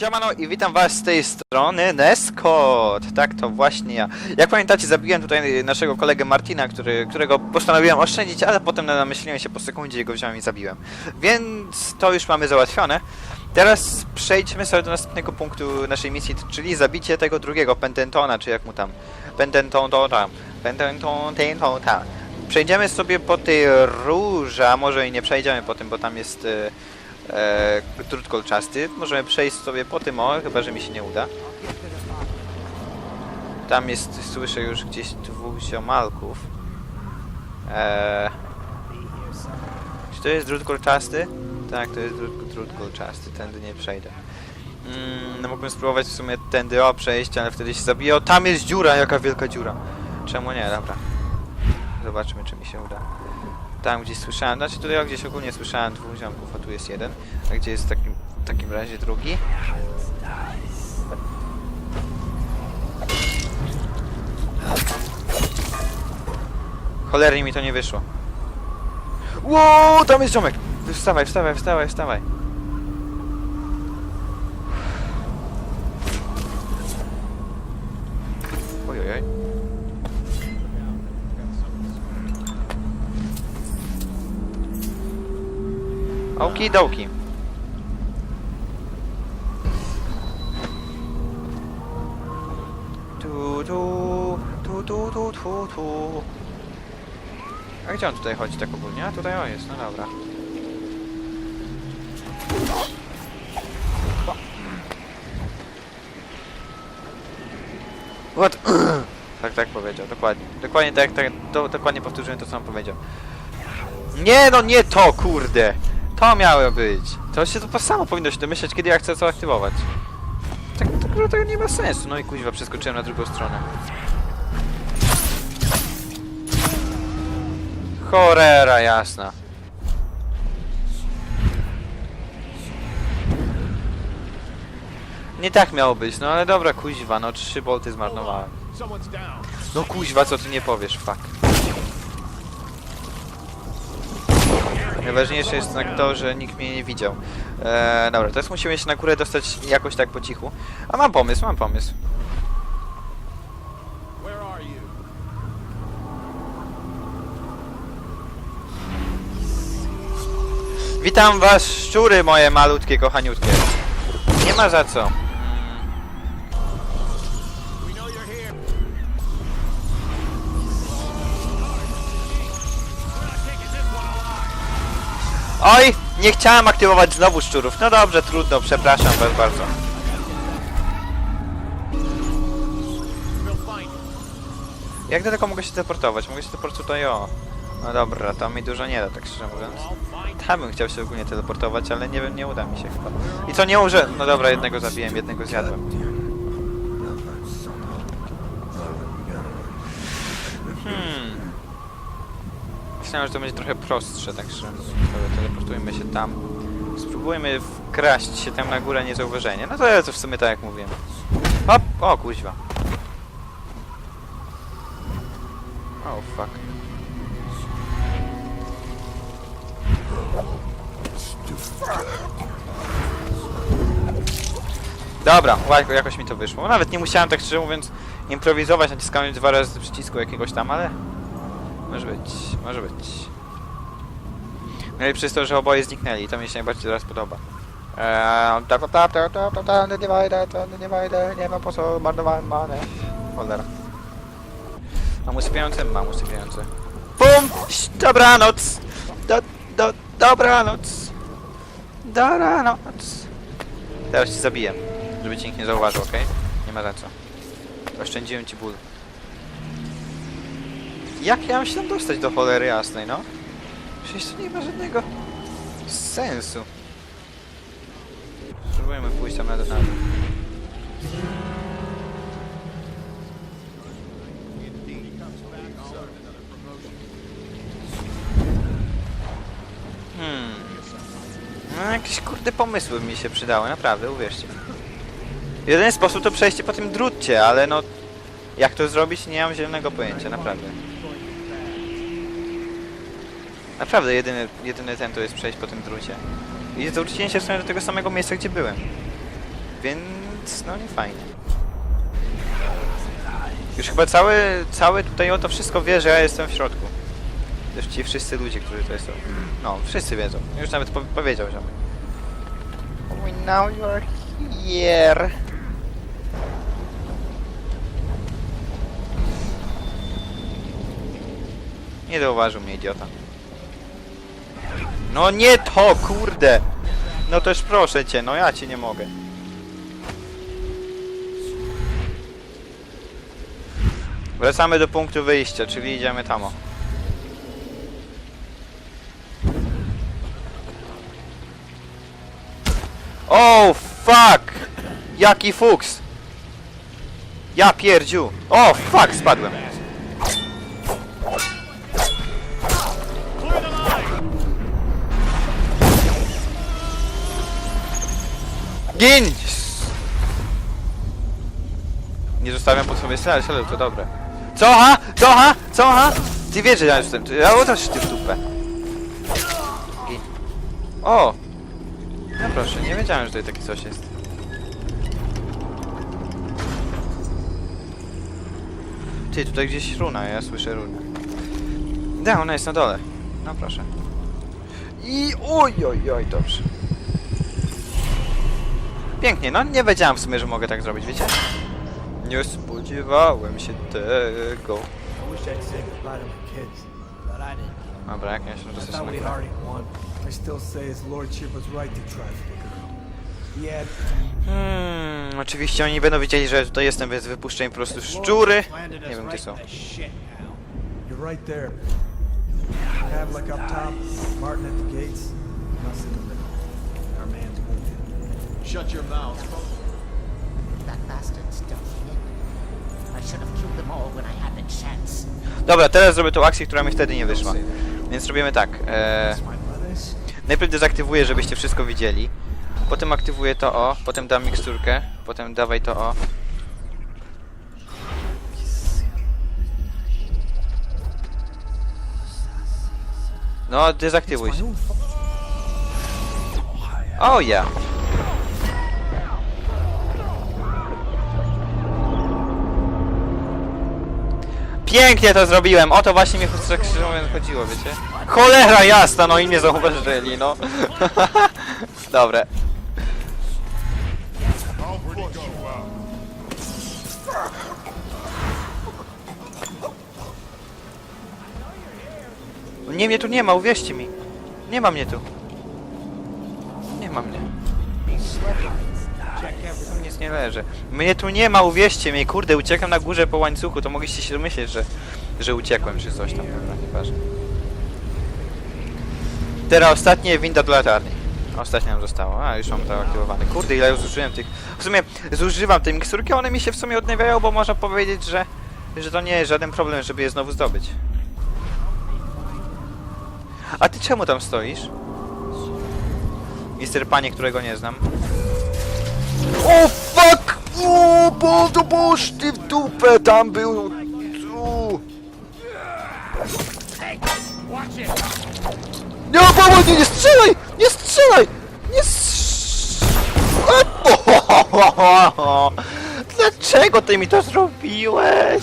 Siemano i witam was z tej strony Neskot. Tak, to właśnie ja. Jak pamiętacie, zabiłem tutaj naszego kolegę Martina, który, którego postanowiłem oszczędzić, ale potem namyśliłem się po sekundzie i go wziąłem i zabiłem. Więc to już mamy załatwione. Teraz przejdźmy sobie do następnego punktu naszej misji, czyli zabicie tego drugiego Pententona, czy jak mu tam. Pententona. Pententona. Przejdziemy sobie po tej róży, a może i nie przejdziemy po tym, bo tam jest... e, e. Możemy przejść sobie po tym o, chyba że mi się nie uda. Tam jest, słyszę już gdzieś dwóch ziomalków. E, czy to jest drut kolczasty? Tak, to jest drut, drut kolczasty, tędy nie przejdę. Mm, no mógłbym spróbować w sumie tędy o przejść, ale wtedy się zabije. O, tam jest dziura, jaka wielka dziura. Czemu nie? Dobra. Zobaczymy, czy mi się uda. Tam gdzieś słyszałem, znaczy tutaj o, gdzieś ogólnie słyszałem dwóch ziomków, a tu jest jeden. A gdzie jest w takim, w takim razie drugi? Cholernie mi to nie wyszło. Ło, tam jest ziomek! Wstawaj, wstawaj, wstawaj, wstawaj. Okidoki. Tu, tu, tu, tu, tu, tu, tu. A gdzie on tutaj chodzi tak ogólnie? A tutaj o jest, no dobra. What? tak, tak powiedział, dokładnie. Dokładnie tak, tak, do, dokładnie powtórzyłem to, co on powiedział. Nie, no nie to, kurde! To miało być. To się to samo powinno się domyśleć, kiedy ja chcę co aktywować. Tak, tak, to nie ma sensu. No i kuźwa, przeskoczyłem na drugą stronę. Chorera jasna. Nie tak miało być, no ale dobra, kuźwa, no trzy bolty zmarnowałem. No kuźwa, co ty nie powiesz, fuck. Najważniejsze jest jednak to, że nikt mnie nie widział. Eee, dobra, teraz musimy się na górę dostać jakoś tak po cichu. A mam pomysł, mam pomysł. Witam was, szczury moje malutkie, kochaniutkie. Nie ma za co. Oj, nie chciałem aktywować znowu szczurów. No dobrze, trudno, przepraszam was bardzo. Jak daleko mogę się teleportować? Mogę się teleportować tutaj, o. No dobra, to mi dużo nie da, tak szczerze mówiąc. Tam bym chciał się ogólnie teleportować, ale nie wiem, nie uda mi się chyba. I co, nie uże... No dobra, jednego zabiłem, jednego zjadłem. Hmm. Myślałem, że to będzie trochę prostsze, tak. Dobra, teleportujmy się tam. Spróbujmy wkraść się tam na górę niezauważenie. No to, to w sumie tak jak mówiłem. Hop! O, kuźwa. Oh, fuck. Dobra, jakoś mi to wyszło. Nawet nie musiałem tak szczerze mówiąc improwizować, naciskając dwa razy przycisku jakiegoś tam, ale... Może być, może być. Najlepsze jest to, że oboje zniknęli, to mi się najbardziej teraz podoba. Eee, tap, tap, tap, tap, tap, tap, tap, nie wejdę, nie nie ma po co, marnowałem manę. Cholera. Mam usypiające? Mam usypiające. Bum! Dobranoc! Do, do, dobranoc! Dobranoc! Teraz cię zabiję, żeby cię nikt nie zauważył, okej? Nie ma za co. Oszczędziłem ci ból. Jak ja mam się tam dostać do cholery jasnej, no? Przecież to nie ma żadnego sensu. Spróbujemy pójść tam na dół. Hmm. No jakieś kurde pomysły mi się przydały, naprawdę, uwierzcie. Jeden sposób to przejście po tym drucie, ale no... Jak to zrobić, nie mam zielonego pojęcia, naprawdę. Naprawdę, jedyny, jedyny ten to jest przejść po tym drucie. I zwróciłem się w do tego samego miejsca, gdzie byłem. Więc no nie fajnie. Już chyba cały, cały tutaj o to wszystko wie, że ja jestem w środku. Też ci wszyscy ludzie, którzy tutaj są. No, wszyscy wiedzą. Już nawet po powiedział ziomek. We know you're here. Nie zauważył mnie idiota. No nie to, kurde! No też proszę cię, no ja cię nie mogę. Wracamy do punktu wyjścia, czyli idziemy tam. o. Oh fuck! Jaki fuks! Ja pierdziu! O fuck, spadłem. Gin! Nie zostawiam po sobie strzelać, ale to dobre. Co ha? Co ha? Co ha? Ty wiesz, że ja jestem. Ja też ty w dupę. Gin. O! No proszę, nie wiedziałem, że tutaj takie coś jest. Ty, tutaj gdzieś runa, ja słyszę runę. Da, ona jest na dole. No proszę. I oj, oj, oj, dobrze. Pięknie, no nie wiedziałem w sumie, że mogę tak zrobić, wiecie? Nie spodziewałem się tego. Dobra, jak ja się had Hmm, oczywiście oni będą wiedzieli, że tutaj jestem, więc wypuszczę im po prostu szczury. Nie wiem, gdzie są. right there. Pavlik up top, Martin at the gates, and the Shut your mouth. That here. I should have killed them all when I had the chance. Dobra, teraz zrobię tą akcję, która mi wtedy nie wyszła. Więc robimy tak. E, najpierw dezaktywuję, żebyście wszystko widzieli. Potem aktywuję to o, potem dam miksturkę, potem dawaj to o. No, dezaktywuj My się. Pięknie to zrobiłem! O to właśnie mnie tak chodziło, wiecie? Cholera jasna, no i mnie zauważyli, no. Dobre. Nie, mnie tu nie ma, uwierzcie mi. Nie ma mnie tu. Nie ma mnie. Nie leży. Mnie tu nie ma, uwierzcie mi. Kurde, uciekam na górze po łańcuchu, to mogliście się domyśleć, że, że uciekłem czy coś tam. Dobra, nieważne. Teraz ostatnie winda do latarni. Ostatnia nam została. A, już mam to aktywowane. Kurde, ile już zużyłem tych... W sumie zużywam tej miksturki, one mi się w sumie odnawiają, bo można powiedzieć, że, że to nie jest żaden problem, żeby je znowu zdobyć. A ty czemu tam stoisz? Mister Panie, którego nie znam. O O, bo to boż ty w dupę tam był! U. Nie, pomoc, nie, nie strzelaj! Nie strzelaj! Nie strzelaj! Dlaczego ty mi to zrobiłeś?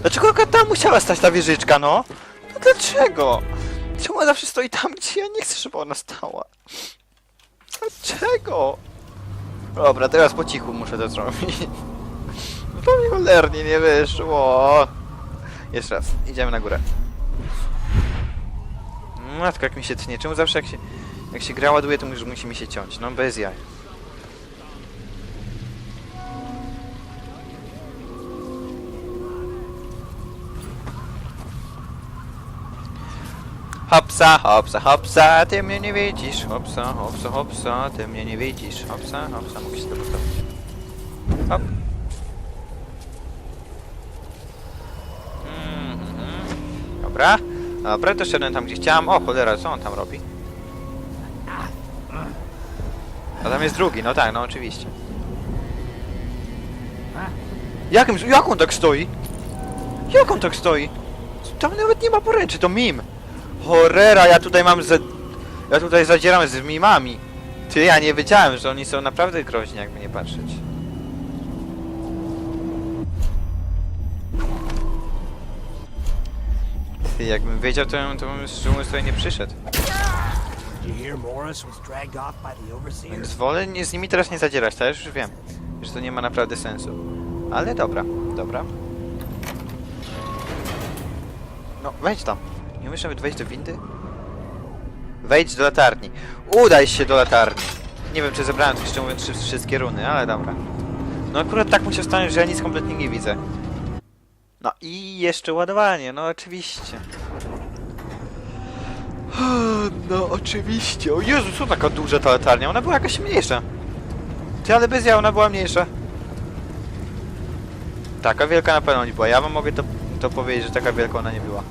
Dlaczego tam musiała stać ta wieżyczka, no? no dlaczego? Czemu ona zawsze stoi tam, gdzie ja nie chcę, żeby ona stała? Dlaczego? Dobra, teraz po cichu muszę to zrobić. To mi cholernie nie wyszło. Jeszcze raz, idziemy na górę. Matka, jak mi się tnie. Czemu zawsze jak się, jak się gra ładuje, to musi, musi mi się ciąć? No bez jaj. Hopsa, hopsa, hopsa, ty mnie nie widzisz. Hopsa, hopsa, hopsa, ty mnie nie widzisz. Hopsa, hopsa, mogę się postawić. Hop. Mhm. Dobra. Dobra, to szedłem tam, gdzie chciałem. O, cholera, co on tam robi? A tam jest drugi, no tak, no oczywiście. Jakim, jak on tak stoi? Jak on tak stoi? Tam nawet nie ma poręczy, to mim. Horrera, ja tutaj mam ze... Ja tutaj zadzieram z mimami. Ty, ja nie wiedziałem, że oni są naprawdę groźni, jakby nie patrzeć. Ty, jakbym wiedział, to, to bym szczerze mówiąc tutaj nie przyszedł. Więc wolę nie, z nimi teraz nie zadzierać, to już wiem, że to nie ma naprawdę sensu. Ale dobra, dobra. No, wejdź tam. Nie umiesz nawet wejść do windy? Wejdź do latarni. Udaj się do latarni. Nie wiem, czy zebrałem jeszcze mówiąc wszy- wszystkie runy, ale dobra. No akurat tak mu się stanie, że ja nic kompletnie nie widzę. No i jeszcze ładowanie, no oczywiście. No oczywiście. O Jezu, co taka duża ta latarnia? Ona była jakaś mniejsza. Ty, ale bez ja ona była mniejsza. Taka wielka na pewno nie była. Ja wam mogę to, to powiedzieć, że taka wielka ona nie była.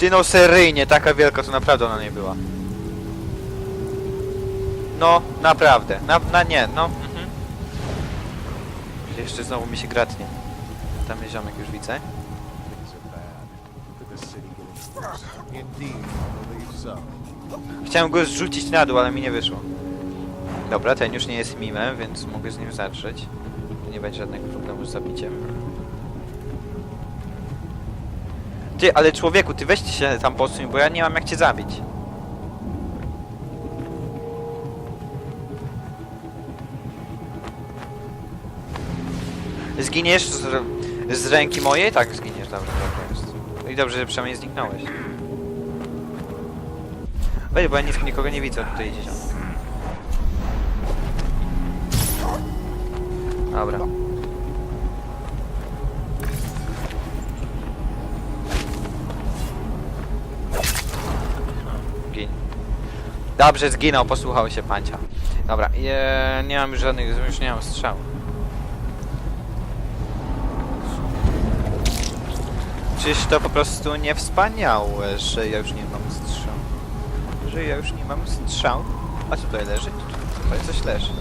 Ty no seryjnie, taka wielka to naprawdę ona nie była. No, naprawdę. Na, na nie, no. Mhm. Jeszcze znowu mi się gratnie. Tam jest ziomek, już widzę. Chciałem go zrzucić na dół, ale mi nie wyszło. Dobra, ten już nie jest mimem, więc mogę z nim zatrzeć. Nie będzie żadnego problemu z zabiciem. Ty, ale człowieku, ty weź się tam posuń, bo ja nie mam jak cię zabić. Zginiesz z, z ręki mojej? Tak, zginiesz, dobrze, dobrze jest. No i dobrze, że przynajmniej zniknąłeś. Weź, bo ja nic, nikogo nie widzę, tutaj idzie. Dobra. Dobrze, zginął, posłuchał się pancia. Dobra, je, nie mam już żadnych, już nie mam strzał. Czyż to po prostu nie wspaniałe, że ja już nie mam strzał. Że ja już nie mam strzał. A co tutaj leży? Tutaj coś leży.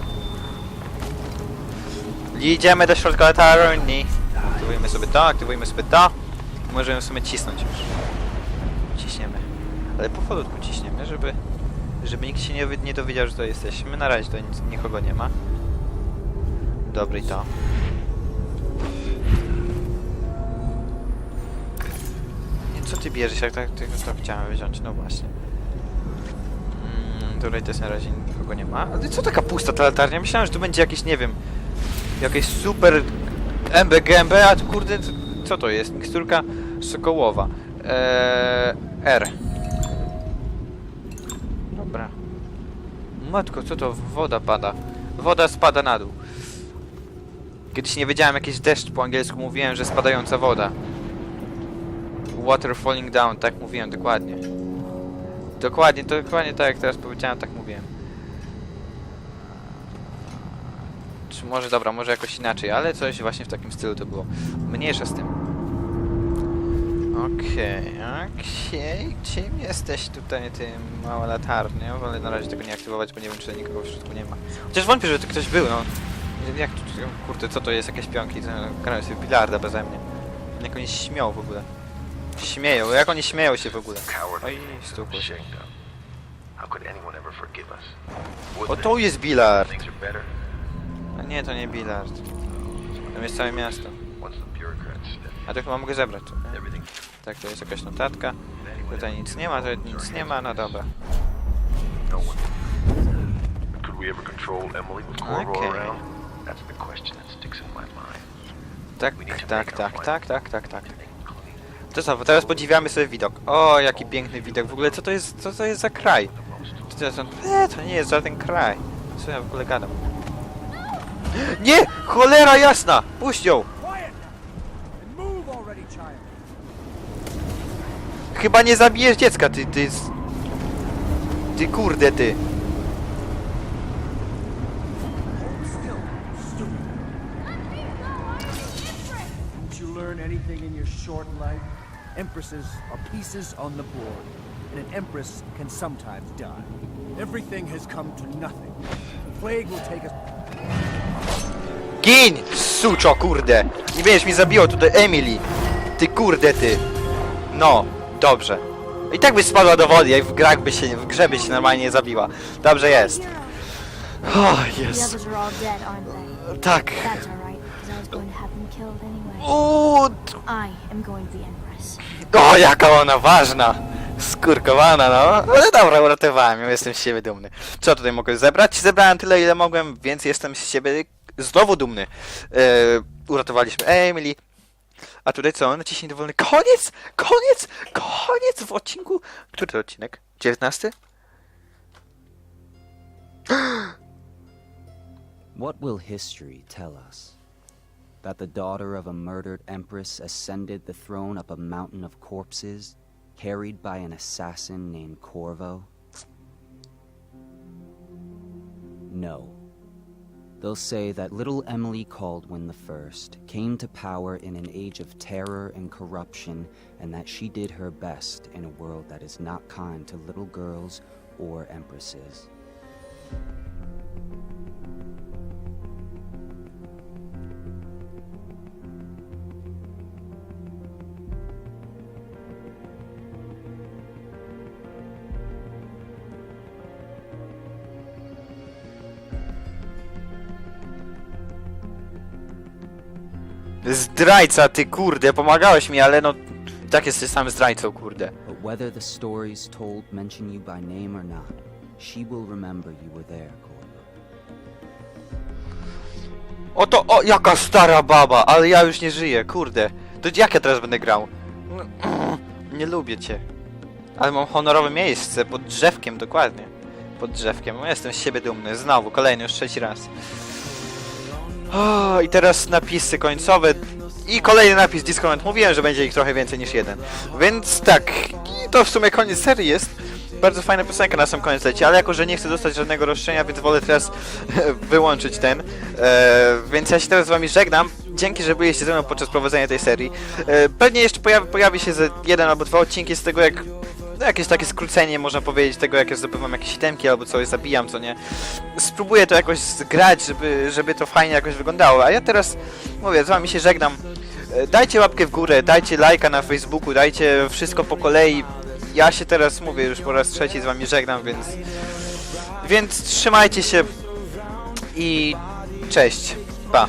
Idziemy do środka latarni. Aktywujemy sobie to, aktywujemy sobie to. Możemy w sumie cisnąć już. Ciśniemy. Ale powolutku ciśniemy, żeby... Żeby nikt się nie, nie dowiedział, że to jesteśmy. Na razie to nic, nikogo nie ma. Dobry to. Nie, co ty bierzesz, jak tak tylko to chciałem wziąć? No właśnie. Mm, tutaj też na razie nikogo nie ma. Ale co taka pusta ta latarnia? Myślałem, że tu będzie jakieś, nie wiem, jakieś super MBGMB, a kurde, co to jest? Miksturka sokołowa. Eee, R. Matko, co to? Woda pada. Woda spada na dół. Kiedyś nie wiedziałem, jakiś deszcz po angielsku mówiłem, że spadająca woda. Water falling down, tak mówiłem, dokładnie. Dokładnie, dokładnie tak jak teraz powiedziałem, tak mówiłem. Czy może, dobra, może jakoś inaczej, ale coś właśnie w takim stylu to było. Mniejsza z tym. Okej, okej. Czym jesteś tutaj, ty mała latarnia? Wolę na razie tego nie aktywować, bo nie wiem, czy nikogo w środku nie ma. Chociaż wątpię, że tu ktoś był, no. Jak tu, kurde, co to jest? Jakieś pionki? To Grają sobie w bilarda beze mnie. Jak oni śmiał w ogóle. Śmieją, jak oni śmieją się w ogóle. Oj, stukło się. O, to jest bilard. A nie, to nie bilard. Tam jest całe miasto. A to chyba mogę zebrać. Tak, to jest jakaś notatka. Tutaj nic nie ma, to nic nie ma, no dobra. no Okay. Tak, tak, tak, tak, tak, tak, tak. To co, teraz podziwiamy sobie widok. O, jaki piękny widok. W ogóle co to jest, co to jest za kraj? To, jest, e, to nie jest żaden kraj. Co ja w ogóle gadam? Nie! Cholera jasna! Puść ją! Chyba nie zabijesz dziecka, ty, ty... Ty kurde, ty. Hold still, stupid. Didn't you learn anything in your short life? Empresses are pieces on the board, and an empress can sometimes die. Everything has come to nothing. The plague will take us. Gin! Suczo, kurde! Nie będziesz mi zabijał tutaj Emily! Ty kurde, ty! No, dobrze. I tak byś spadła do wody, jak w grach by się, w grze by się normalnie nie zabiła. Dobrze jest. O, The jest. Tak. Uuu, o, jaka ona ważna. Skurkowana, no. Ale dobra, uratowałem ją, jestem z siebie dumny. Co tutaj mogę zebrać? Zebrałem tyle, ile mogłem, więc jestem z siebie znowu dumny. E, uratowaliśmy Emily. A tutaj co? Naciśnij dowolny. Koniec! Koniec! Koniec w odcinku. Który to odcinek? 19? What will history tell us? That the daughter of a murdered empress ascended the throne up a mountain of corpses, carried by an assassin named Corvo? No. They'll say that little Emily Caldwin I came to power in an age of terror and corruption, and that she did her best in a world that is not kind to little girls or empresses. Zdrajca, ty kurde, pomagałeś mi, ale no... Tak jesteś sam zdrajcą, kurde. But whether the stories told mention you by name or not, she will remember you were there. Oto, o, jaka stara baba, ale ja już nie żyję, kurde. To jak ja teraz będę grał? Nie lubię cię. Ale mam honorowe miejsce, pod drzewkiem, dokładnie. Pod drzewkiem, jestem z siebie dumny, znowu, kolejny, już trzeci raz. O, I teraz napisy końcowe i kolejny napis Disconnect. Mówiłem, że będzie ich trochę więcej niż jeden. Więc tak, i to w sumie koniec serii jest. Bardzo fajna piosenka na sam koniec leci, ale jako, że nie chcę dostać żadnego roszczenia, więc wolę teraz wyłączyć ten. E, więc ja się teraz z wami żegnam. Dzięki, że byliście ze mną podczas prowadzenia tej serii. E, pewnie jeszcze pojawi, pojawi się jeden albo dwa odcinki z tego, jak no jakieś takie skrócenie, można powiedzieć, tego jak ja zdobywam jakieś itemki albo coś, zabijam, co nie. Spróbuję to jakoś zgrać, żeby, żeby to fajnie jakoś wyglądało. A ja teraz, mówię, z wami się żegnam. E, Dajcie łapkę w górę, dajcie lajka na Facebooku, dajcie wszystko po kolei. Ja się teraz, mówię, już po raz trzeci z wami żegnam, więc... Więc trzymajcie się i cześć. Pa.